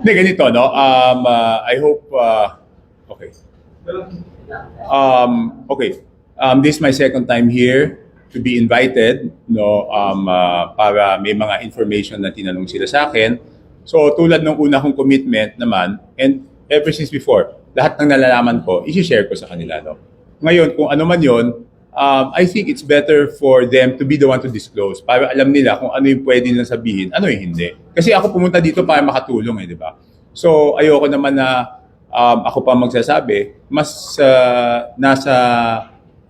Hindi, ganito, no? Um, uh, I hope, uh, okay. Um, okay. Um, this is my second time here to be invited, no? Um, uh, para may mga information na tinanong sila sa akin. So, tulad ng una kong commitment naman, and ever since before, lahat ng nalalaman ko, isi-share ko sa kanila, no? Ngayon, kung ano man yon, um, I think it's better for them to be the one to disclose para alam nila kung ano yung pwede nilang sabihin, ano yung hindi. Kasi ako pumunta dito para makatulong eh, di ba? So, ayoko naman na um, ako pa magsasabi, mas uh, nasa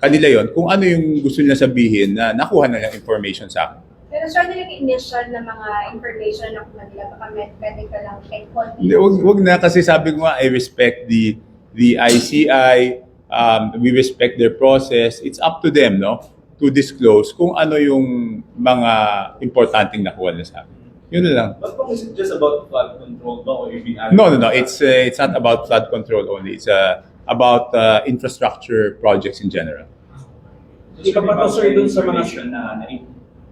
kanila yon kung ano yung gusto nila sabihin na nakuha na lang information sa akin. Pero sure nila yung initial na mga information na kung nila baka med- medical lang konti. Hindi, wag, wag na kasi sabi ko nga, I respect the the ICI, um, we respect their process. It's up to them, no? To disclose kung ano yung mga importanteng nakuha nila sa akin. Yun na lang. But kung is it just about flood control ba or even No, no, no. It's uh, it's not about flood control only. It's uh, about uh, infrastructure projects in general. Ikaw pa to sir dun sa mga na, na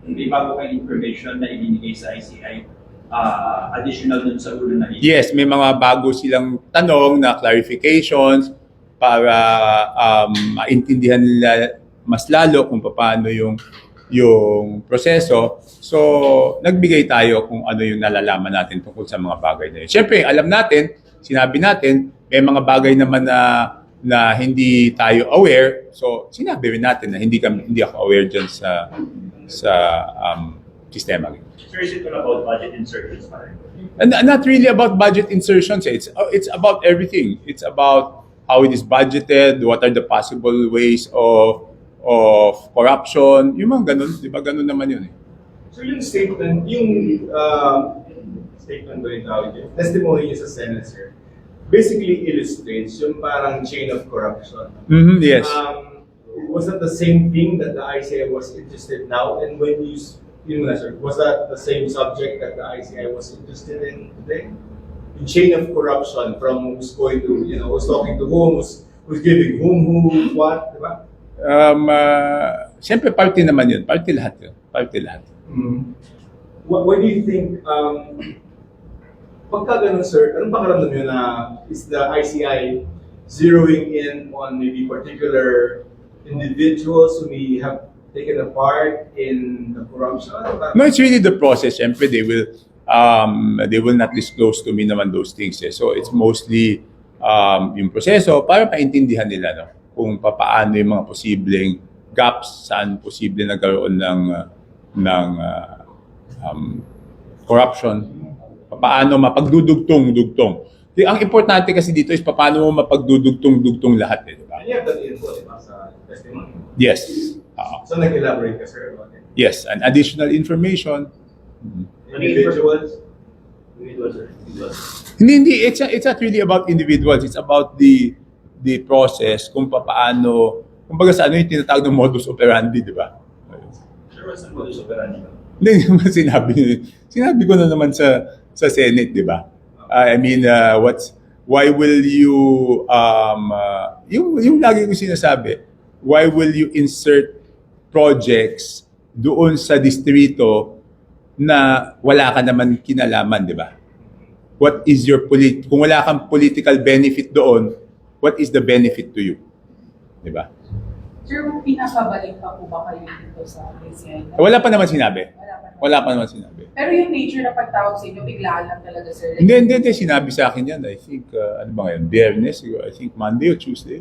hindi bago kang information na ibinigay sa ICI ah, additional dun sa ulo na Yes, may mga bago silang tanong na clarifications para um, maintindihan nila mas lalo kung paano yung yung proseso. So, nagbigay tayo kung ano yung nalalaman natin tungkol sa mga bagay na yun. Siyempre, alam natin, sinabi natin, may mga bagay naman na na hindi tayo aware. So, sinabi rin natin na hindi kami hindi ako aware diyan sa sa um, sistema. Sir, is it about budget insertions pa rin? And not really about budget insertions. It's it's about everything. It's about how it is budgeted, what are the possible ways of of corruption, yung mga ganun, di ba ganun naman yun eh. So yung statement, yung uh, statement ba yung tawag yun? Testimony niya sa Senate, sir, basically illustrates yung parang chain of corruption. Mhm, yes. Um, was that the same thing that the ICI was interested now? And when you, yun muna, sir, was that the same subject that the ICI was interested in today? Chain of corruption from who's going to, you know, who's talking to whom, who's, who's giving whom, who, what, di ba? Um, uh, Siyempre, party naman yun. Party lahat yun. Party lahat. Mm. What, what do you think, um, pagka ganun, sir, anong pakiramdam nyo na is the ICI zeroing in on maybe particular individuals who may have taken a part in the corruption? No, it's really the process. Siyempre, they will um, they will not disclose to me naman those things. Eh. So, it's mostly um, yung proseso para maintindihan nila no, kung papaano yung mga posibleng gaps, saan posible nagkaroon ng, uh, ng uh, um, corruption, paano mapagdudugtong-dugtong. Di- Ang importante kasi dito is paano mo mapagdudugtong-dugtong lahat. Eh, di ba? And you have that info, di ba, sa testimony. Yes. Oo. So, nag-elaborate ka, sir, yes. And additional information. Individuals, Individual, sir. Individual. Hindi, hindi. It's, it's not really about individuals. It's about the the process kung paano, kumbaga sa ano yung tinatawag ng modus operandi, di ba? Sir, what's the modus operandi? Hindi naman sinabi. Sinabi ko na naman sa sa Senate, di ba? Uh, I mean, uh, what's why will you um uh, yung yung lagi ko sinasabi, why will you insert projects doon sa distrito na wala ka naman kinalaman, di ba? What is your polit kung wala kang political benefit doon, what is the benefit to you? Di ba? Sir, pinapabalik pa po ba kayo dito sa ICI? Wala pa naman sinabi. Wala pa. Wala pa naman sinabi. Pero yung nature na pagtawag sa inyo, biglaan lang talaga, sir. Hindi, hindi, hindi. Sinabi sa akin yan. I think, uh, ano ba ngayon? Biyernes. I think Monday or Tuesday.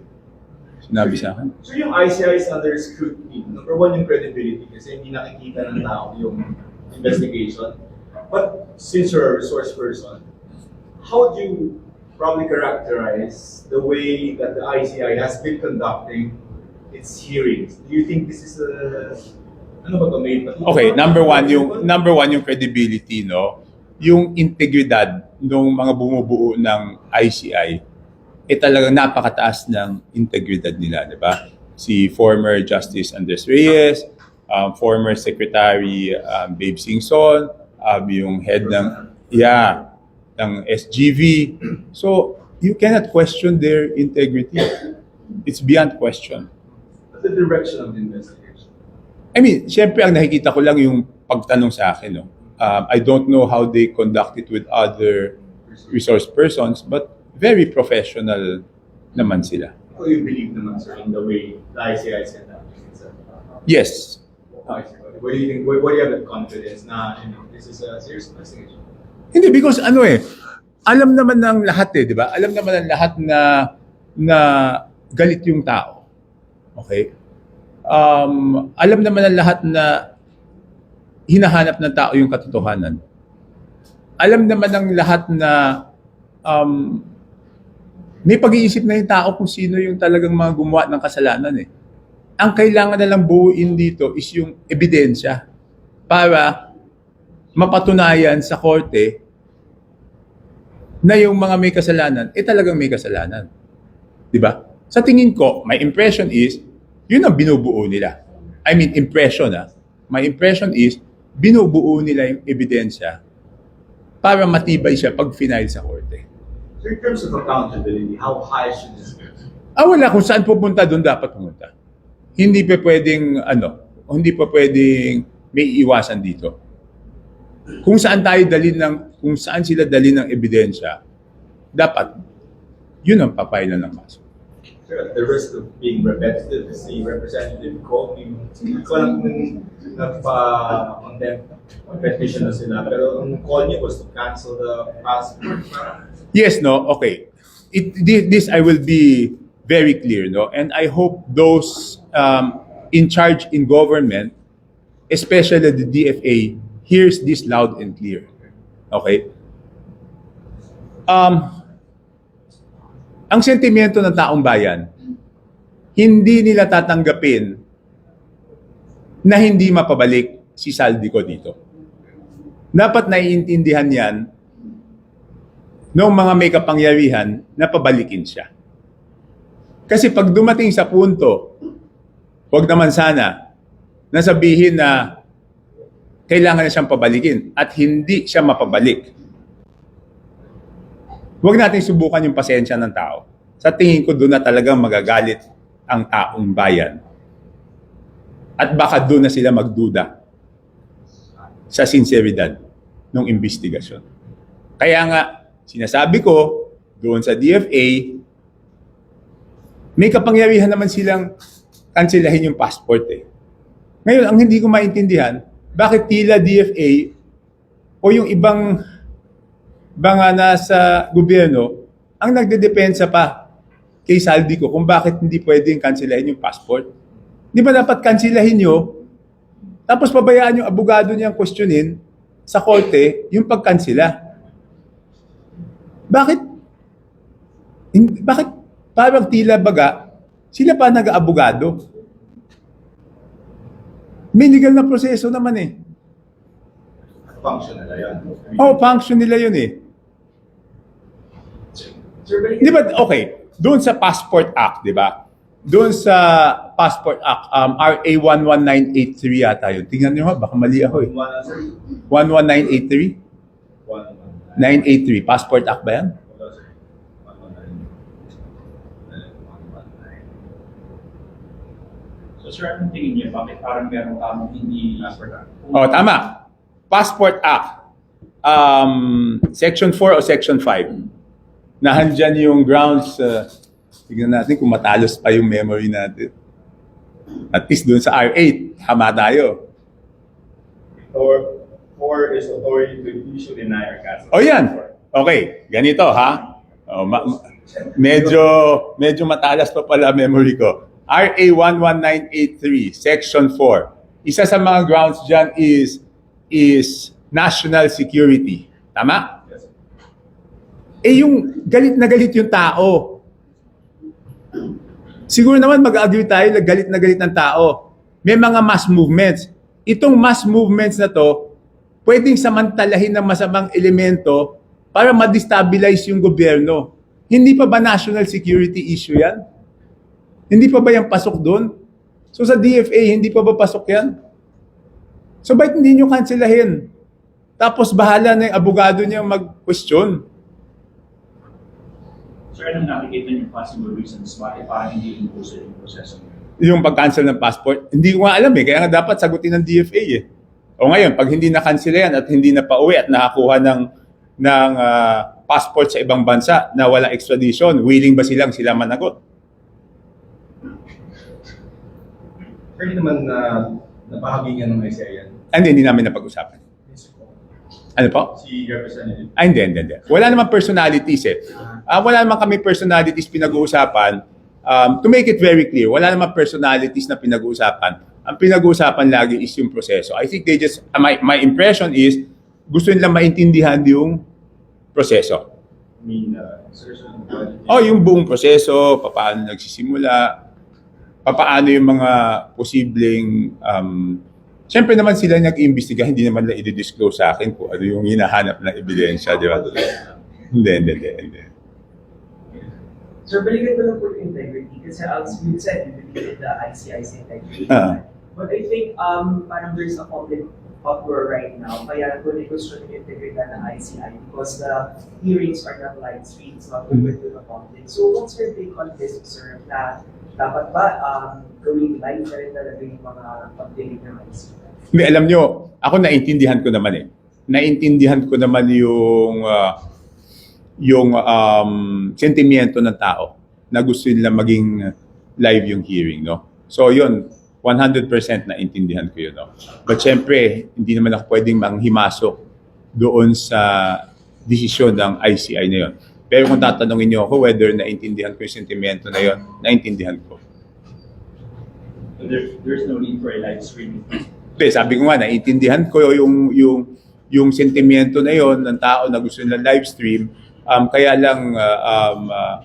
Sinabi sa akin. So yung ICI is under scrutiny. Number one, yung credibility kasi hindi nakikita ng tao yung investigation. But since you're a resource person, how do you probably characterize the way that the ICI has been conducting its hearings? Do you think this is a ano? Okay, number one, yung number one yung credibility, no? Yung integridad ng mga bumubuo ng ICI, eh talagang napakataas ng integridad nila, di ba? Si former Justice Andres Reyes, um, former Secretary um, Babe Singson, um, yung head ng, yeah, ng SGV. So, you cannot question their integrity. It's beyond question. the direction of the investigation. I mean, syempre ang nakikita ko lang yung pagtanong sa akin. No? Um, I don't know how they conduct it with other resource persons, but very professional naman sila. Do you believe naman, sir, in the way the ICI out itself? Yes. What do you think, what, what do you have the confidence na, you know, this is a serious investigation? Hindi, because ano eh, alam naman ng lahat eh, di ba? Alam naman ng lahat na na galit yung tao. Okay? Um, alam naman ng lahat na hinahanap ng tao yung katotohanan. Alam naman ng lahat na um, may pag-iisip na yung tao kung sino yung talagang mga gumawa ng kasalanan eh. Ang kailangan na lang buuin dito is yung ebidensya para mapatunayan sa korte na yung mga may kasalanan, eh talagang may kasalanan. Di ba? Sa tingin ko, my impression is, yun ang binubuo nila. I mean, impression ah. My impression is, binubuo nila yung ebidensya para matibay siya pag final sa korte. So in terms of accountability, how high should this be? Ah, wala. Kung saan pupunta, doon dapat pumunta. Hindi pa pwedeng, ano, hindi pa pwedeng may iwasan dito. Kung saan tayo dali ng, kung saan sila dali ng ebidensya, dapat, yun ang papailan ng kaso. Sir, at the risk of being repetitive, si Representative called me, hindi ko alam kung nagpa-condemn petition na sila, pero ang call niya was to cancel the passport. Yes, no, okay. It, thi- this I will be very clear, no, and I hope those um, in charge in government, especially the DFA, hears this loud and clear. Okay. Um, ang sentimiento ng taong bayan, hindi nila tatanggapin na hindi mapabalik si Saldico dito. Dapat naiintindihan yan noong mga may kapangyarihan na pabalikin siya. Kasi pag dumating sa punto, wag naman sana, nasabihin na kailangan na siyang pabalikin at hindi siya mapabalik. Huwag natin subukan yung pasensya ng tao. Sa tingin ko doon na talagang magagalit ang taong bayan. At baka doon na sila magduda sa sinseridad ng investigasyon. Kaya nga, sinasabi ko, doon sa DFA, may kapangyarihan naman silang kanselahin yung passport eh. Ngayon, ang hindi ko maintindihan, bakit tila DFA o yung ibang mga nasa gobyerno ang nagdedepensa pa kay Saldico kung bakit hindi pwedeng kanselahin yung passport. Di ba dapat kanselahin nyo, tapos pabayaan yung abogado niyang questionin sa korte yung pagkansela. Bakit? Bakit parang tila baga, sila pa nag-aabogado? May legal na proseso naman eh. Function nila yan. Oh, function nila yun eh. Di ba, okay, doon sa Passport Act, di ba? Doon sa Passport Act, um, RA 11983 yata yun. Tingnan nyo ha, baka mali ako eh. One, sir. 11983? One, one, 983, Passport Act ba yan? Wala, sir. One, one, nine. One, one, nine. So sir, anong tingin niyo? Bakit parang meron kang hindi... Oh, tama. Passport Act. Um, section 4 o Section 5. Nahandyan yung grounds. Uh, tignan natin kung matalos pa yung memory natin. At least doon sa R8, hama tayo. Or, or is authority to issue, deny, or cancel. O yan. Okay, ganito ha. Oh, ma- ma- medyo medyo matalas pa pala memory ko. RA 11983 Section 4. Isa sa mga grounds diyan is is national security. Tama? Yes. Eh yung galit na galit yung tao. Siguro naman mag-agree tayo na galit na galit ng tao. May mga mass movements. Itong mass movements na to, pwedeng samantalahin ng masamang elemento para ma-destabilize yung gobyerno. Hindi pa ba national security issue yan? Hindi pa ba yan pasok doon? So sa DFA, hindi pa ba pasok yan? So ba't hindi nyo kanselahin? Tapos bahala na yung abogado niya mag-question. Sir, anong nakikita niyo possible reasons bakit parang hindi impose yung proseso yung pag-cancel ng passport, hindi ko nga alam eh. Kaya nga dapat sagutin ng DFA eh. O ngayon, pag hindi na-cancel yan at hindi na pauwi at nakakuha ng, ng ah, passport sa ibang bansa na wala extradition, willing ba silang sila managot? Pwede naman na napahagingan ng ICI yan. And hindi namin napag-usapan. Ano po? Si Representative. Ah, hindi, hindi, hindi. Wala naman personalities eh. Ah, wala naman kami personalities pinag-uusapan. Um, to make it very clear, wala naman personalities na pinag-uusapan. Ang pinag-uusapan lagi is yung proseso. I think they just, ah, my, my impression is, gusto nilang maintindihan yung proseso. I mean, uh, sir, Oh, yung buong proseso, paano nagsisimula, paano yung mga posibleng um, Siyempre naman sila nag-imbestiga, hindi naman nila i-disclose sa akin kung ano yung hinahanap ng ebidensya, di ba? Hindi, hindi, hindi. hindi. Sir, balikan ko lang po yung integrity kasi as you said, you believe in the ICI's integrity. Ah. But I think um, parang there's a public uproar right now kaya kung-question yung integrity ng ICI because the hearings are not live streamed, it's not open to the public. So what's your take on this, sir, na dapat ba um, gawing live na rin talaga yung mga pag-dinig ng ICI? Hindi, alam nyo, ako naintindihan ko naman eh. Naintindihan ko naman yung ah, yung um, sentimiento ng tao na gusto nila maging live yung hearing, no? So, yun, 100% naintindihan ko yun, no? But syempre, hindi naman ako pwedeng manghimasok doon sa desisyon ng ICI na yun. Pero kung tatanungin niyo ako whether naintindihan ko yung sentimento na yun, naintindihan ko. So there, there's no need for a live streaming. Hindi, sabi ko nga, naiintindihan ko yung, yung, yung sentimiento na yon ng tao na gusto nila live stream. Um, kaya lang, uh, um, uh,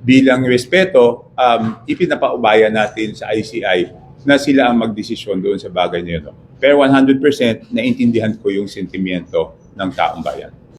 bilang respeto, um, ipinapaubaya natin sa ICI na sila ang magdesisyon doon sa bagay na yun. Pero 100% naintindihan ko yung sentimiento ng taong bayan.